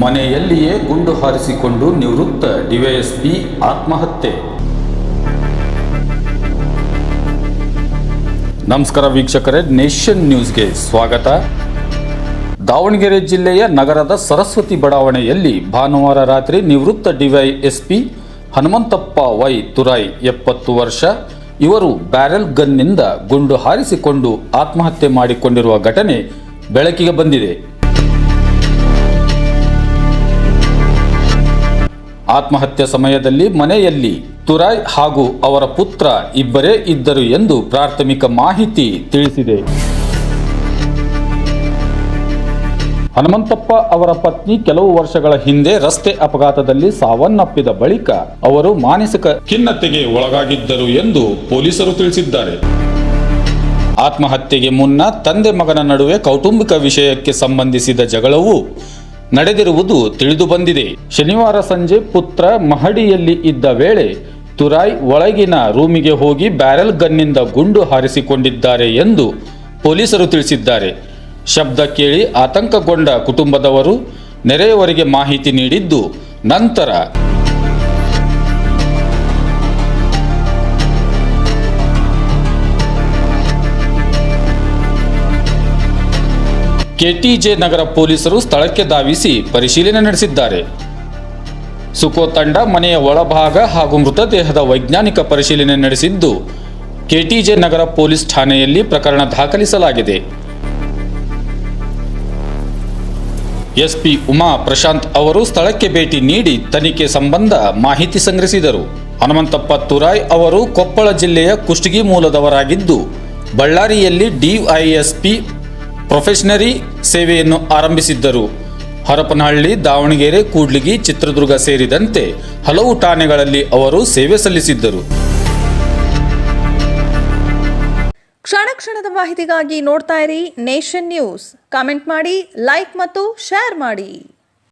ಮನೆಯಲ್ಲಿಯೇ ಗುಂಡು ಹಾರಿಸಿಕೊಂಡು ನಿವೃತ್ತ ಡಿವೈಎಸ್ಪಿ ಆತ್ಮಹತ್ಯೆ. ನಮಸ್ಕಾರ ವೀಕ್ಷಕರೇ, ನೇಷನ್ ನ್ಯೂಸ್ಗೆ ಸ್ವಾಗತ. ದಾವಣಗೆರೆ ಜಿಲ್ಲೆಯ ನಗರದ ಸರಸ್ವತಿ ಬಡಾವಣೆಯಲ್ಲಿ ಭಾನುವಾರ ರಾತ್ರಿ ನಿವೃತ್ತ ಡಿವೈಎಸ್ಪಿ ಹನುಮಂತಪ್ಪ ವೈ ತುರೈ ಎಪ್ಪತ್ತು ವರ್ಷ, ಇವರು ಬ್ಯಾರೆಲ್ ಗನ್ನಿಂದ ಗುಂಡು ಹಾರಿಸಿಕೊಂಡು ಆತ್ಮಹತ್ಯೆ ಮಾಡಿಕೊಂಡಿರುವ ಘಟನೆ ಬೆಳಕಿಗೆ ಬಂದಿದೆ. ಆತ್ಮಹತ್ಯೆ ಸಮಯದಲ್ಲಿ ಮನೆಯಲ್ಲಿ ತುರಾಯ್ ಹಾಗೂ ಅವರ ಪುತ್ರ ಇಬ್ಬರೇ ಇದ್ದರು ಎಂದು ಪ್ರಾಥಮಿಕ ಮಾಹಿತಿ ತಿಳಿಸಿದೆ. ಹನುಮಂತಪ್ಪ ಅವರ ಪತ್ನಿ ಕೆಲವು ವರ್ಷಗಳ ಹಿಂದೆ ರಸ್ತೆ ಅಪಘಾತದಲ್ಲಿ ಸಾವನ್ನಪ್ಪಿದ ಬಳಿಕ ಅವರು ಮಾನಸಿಕ ಖಿನ್ನತೆಗೆ ಒಳಗಾಗಿದ್ದರು ಎಂದು ಪೊಲೀಸರು ತಿಳಿಸಿದ್ದಾರೆ. ಆತ್ಮಹತ್ಯೆಗೆ ಮುನ್ನ ತಂದೆ ಮಗನ ನಡುವೆ ಕೌಟುಂಬಿಕ ವಿಷಯಕ್ಕೆ ಸಂಬಂಧಿಸಿದ ಜಗಳವು ನಡೆದಿರುವುದು ತಿಳಿದು ಬಂದಿದೆ. ಶನಿವಾರ ಸಂಜೆ ಪುತ್ರ ಮಹಡಿಯಲ್ಲಿ ಇದ್ದ ವೇಳೆ ತುರಾಯ್ ಒಳಗಿನ ರೂಮಿಗೆ ಹೋಗಿ ಬ್ಯಾರೆಲ್ ಗನ್ನಿಂದ ಗುಂಡು ಹಾರಿಸಿಕೊಂಡಿದ್ದಾರೆ ಎಂದು ಪೊಲೀಸರು ತಿಳಿಸಿದ್ದಾರೆ. ಶಬ್ದ ಕೇಳಿ ಆತಂಕಗೊಂಡ ಕುಟುಂಬದವರು ನೆರೆಯವರಿಗೆ ಮಾಹಿತಿ ನೀಡಿದ್ದು, ನಂತರ ಕೆಟಿಜೆ ನಗರ ಪೊಲೀಸರು ಸ್ಥಳಕ್ಕೆ ಧಾವಿಸಿ ಪರಿಶೀಲನೆ ನಡೆಸಿದ್ದಾರೆ. ಸುಕೋ ತಂಡ ಮನೆಯ ಒಳಭಾಗ ಹಾಗೂ ಮೃತದೇಹದ ವೈಜ್ಞಾನಿಕ ಪರಿಶೀಲನೆ ನಡೆಸಿದ್ದು, ಕೆಟಿಜೆ ನಗರ ಪೊಲೀಸ್ ಠಾಣೆಯಲ್ಲಿ ಪ್ರಕರಣ ದಾಖಲಿಸಲಾಗಿದೆ. ಎಸ್ಪಿ ಉಮಾ ಪ್ರಶಾಂತ್ ಅವರು ಸ್ಥಳಕ್ಕೆ ಭೇಟಿ ನೀಡಿ ತನಿಖೆ ಸಂಬಂಧ ಮಾಹಿತಿ ಸಂಗ್ರಹಿಸಿದರು. ಹನುಮಂತಪ್ಪ ತುರಾಯ್ ಅವರು ಕೊಪ್ಪಳ ಜಿಲ್ಲೆಯ ಕುಷ್ಟಗಿ ಮೂಲದವರಾಗಿದ್ದು, ಬಳ್ಳಾರಿಯಲ್ಲಿ ಡಿವೈಎಸ್ಪಿ ಪ್ರೊಫೆಷನರಿ ಸೇವೆಯನ್ನು ಆರಂಭಿಸಿದ್ದರು. ಹರಪನಹಳ್ಳಿ, ದಾವಣಗೆರೆ, ಕೂಡ್ಲಿಗಿ, ಚಿತ್ರದುರ್ಗ ಸೇರಿದಂತೆ ಹಲವು ಠಾಣೆಗಳಲ್ಲಿ ಅವರು ಸೇವೆ ಸಲ್ಲಿಸಿದ್ದರು. ಕ್ಷಣ ಕ್ಷಣದ ಮಾಹಿತಿಗಾಗಿ ನೋಡ್ತಾ ಇರಿ ನೇಷನ್ ನ್ಯೂಸ್. ಕಾಮೆಂಟ್ ಮಾಡಿ, ಲೈಕ್ ಮತ್ತು ಶೇರ್ ಮಾಡಿ.